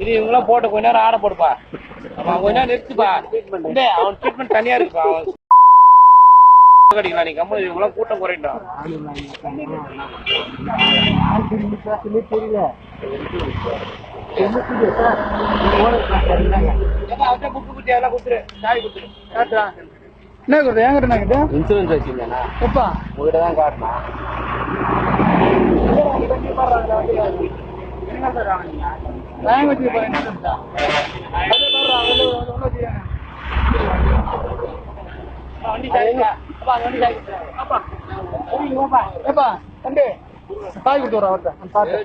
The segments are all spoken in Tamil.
இது இவங்களாம் போட்டு கொஞ்ச நேரம் ஆட போடுப்பா. அவன் கொஞ்ச நேரம் நிறுத்துப்பா. இல்ல அவன் ட்ரீட்மெண்ட் தனியா இருக்குப்பா. அவன் கடிக்கலாம் நீ கம்மு இவங்களாம் கூட்டம் கொடுத்துரு. காட்டுறா. என்ன கொடுத்து ஏன் கிட்ட இன்சூரன்ஸ் வச்சிருந்தேனா? எப்பா? உங்ககிட்ட தான் காட்டணும் என்ன சொல்லிட்டா கொடுத்து அவர்கிட்ட பார்த்து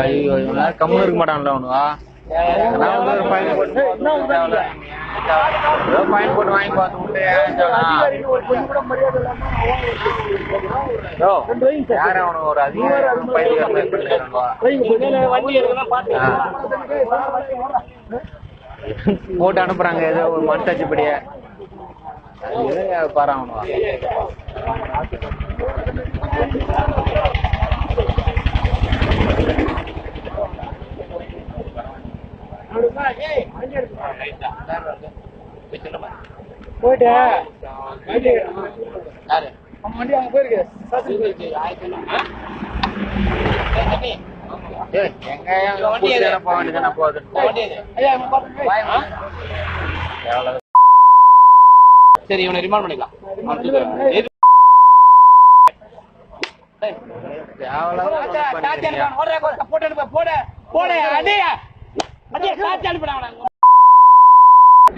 ஐயோ இவன் கம்முன்னு இருக்க மாட்டான்ல அவனுவா நான் வந்து ஒரு ஃபைன் போட்டு போட்டு வாங்கி பார்த்து விட்டு யார் அவனுக்கு ஒரு அதிகாரம் போட்டு அனுப்புறாங்க ஏதோ ஒரு மனசாட்சிப்படியே அது பாரு அவனுவா. போயிட்டு. அவன் வண்டி அங்க போயிருக்கு. சரி இவனை ரிமாண்ட் பண்ணிக்கலாம். அனுப்பு, போடு, போடு, அடியா. அடியா, காச்சா அனுப்புடா அவனை. போடா, போடு, பார்த்தா.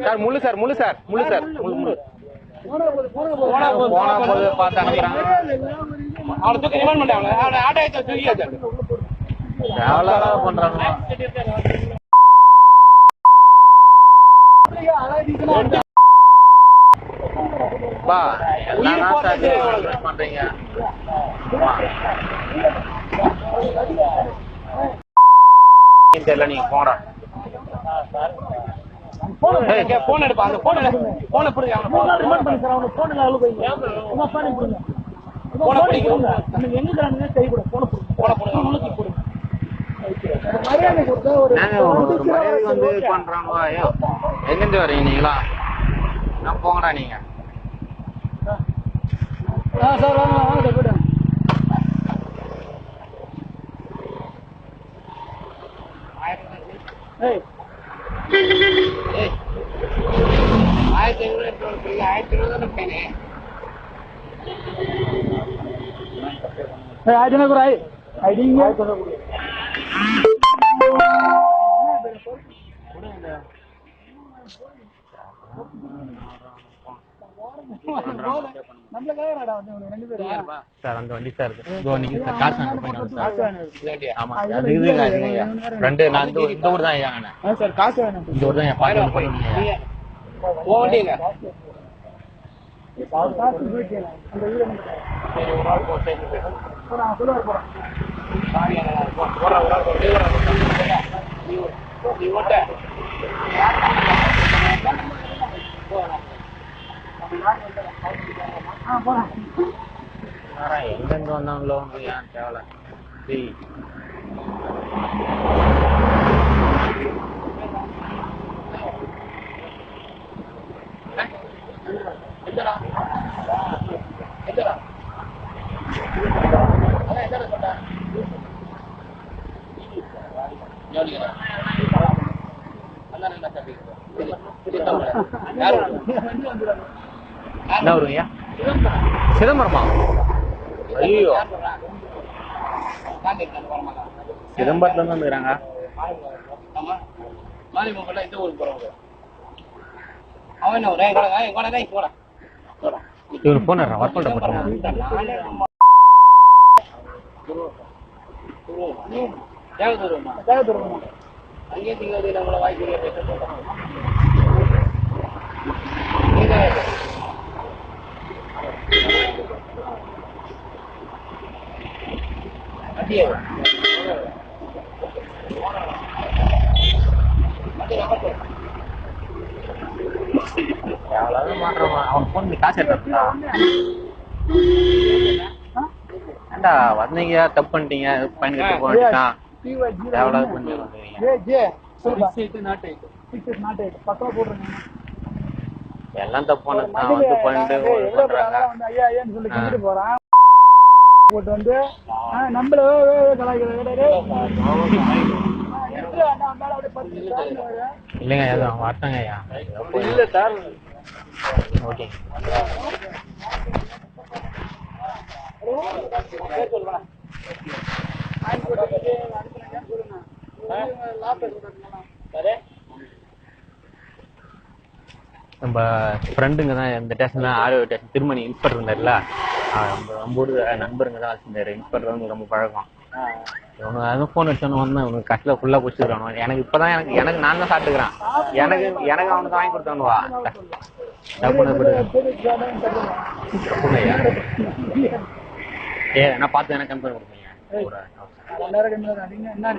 சார் முள்ளு சார் முள்ளு சார் முள்ளு சார் முள்ளு முள்ளு. போனா போது, போன போது. பார்த்து அனுப்புறாங்க அவனை தூக்கி ரிமாண்ட் பண்ணு அவனை. ஆட்டோ தூக்கியாச்சு. தேவையில்லாத பண்றாங்க பா எல்லாம் பண்றீங்க. தெரியல நீங்க போடா போன் எடுப்பா, அந்த போன். போனை பிடிங்க, அவனை போனை பிடிங்க. ரிமாண்ட் பண்ணி சார் அவனுக்கு போனுங்க அவ்வளவு போய் உமா போனை கொடுங்க போனை பிடிங்க. நம்ம எங்க இருக்கிறாங்க கை கூட போன பிடிங்க, மரியாதை கொடுத்தா ஒரு மரியாதை வந்து பண்றாங்க ஐயோ எங்கிருந்து வரீங்க நீங்களா? நான் போங்கடா நீங்க. ஆ. சார் வாங்க வாங்க சார் போயிட்டு ஏய். ஏய். ஆயிரத்தி ஐநூறு ஆயிரத்தி இருபது தானே பையனே. இவனுங்க ரெண்டு பேரும் யாருப்பா? சார் அந்த வண்டி சார் நீங்க சார் காசு அனுப்ப போயிட்டு சார். காசு வேணும் இது வேண்டியா? ஆமா. அது இது காசுங்க ஐயா ரெண்டு நான் இந்த இந்த ஊர் தான் சார் காசு இந்த ஊர் தான் என் வாயில பாத்து போய். பண்ணுங்க நீங்க. உன் வண்டிங்க. காசு போயிட்டு அந்த வீடு சரி, ஒரு ஆள் போ, சரி, போய். போறான் சொல்லுவார் போறான் சாரி, அண்ணா, போ. போடா, ஒரு ஆள் போ. நீ ஒரு ஆள் போ. நீ ஒரு- நீ ஓட்ட. ஆ போறான் எங்க இருந்து வந்தாங்களோ ஏன் தேவல என்ன வருவீங்க சிதம்பரமா? ஐயோ. சிதம்பரத்துல இருந்து வந்துக்கிறாங்க ஆமா மாலி பொங்கல்ல இந்த ஊருக்கு போறவங்க. அவன் என்ன ஒரு எங்கட எங்கட தான் இவரு போன ஒர்க் பண்ணிட்டு போட்டுருங்க தேவதூரமா நம்மள வாய்ப்பு பேச எவ்வளவு மாற்றம் அவன் போன் காசு எடுத்தா ஏண்டா வந்தீங்க தப்பு பண்ணிட்டீங்க பயன் கட்டு எல்லாம் தப்பு பண்ணதான் வந்து பண்ணிட்டு பண்றாங்க. வந்து ஐயா ஐயான்னு சொல்லி கண்டிட்டு போறான். போட்டு வந்து நம்மள இல்லைங்க எதுவும் வரட்டங்க ஐயா. இல்ல சார். ஓகே. நம்ம ஃப்ரெண்டுங்க தான் இந்த ஸ்டேஷன் தான் ஆர்ஓ ஸ்டேஷன் திருமணி இன்ஸ்பெக்டர் இருந்தார்ல நம்ம நம்ம ஊர் நண்பருங்க தான் வச்சிருந்தாரு இன்ஸ்பெக்டர் வந்து ரொம்ப பழக்கம். இவனு அதுவும் ஃபோன் அடிச்சோன்னு வந்தேன் இவனுக்கு கஷ்டம் ஃபுல்லாக பிடிச்சிருக்கானு எனக்கு இப்பதான் எனக்கு எனக்கு நான் தான் சாப்பிட்டுக்கிறேன். எனக்கு எனக்கு அவனுக்கு வாங்கி கொடுத்தானுவா ஏ நான் பார்த்து எனக்கு கம்பெனி கொடுப்பீங்க ஒரு நேரம் என்ன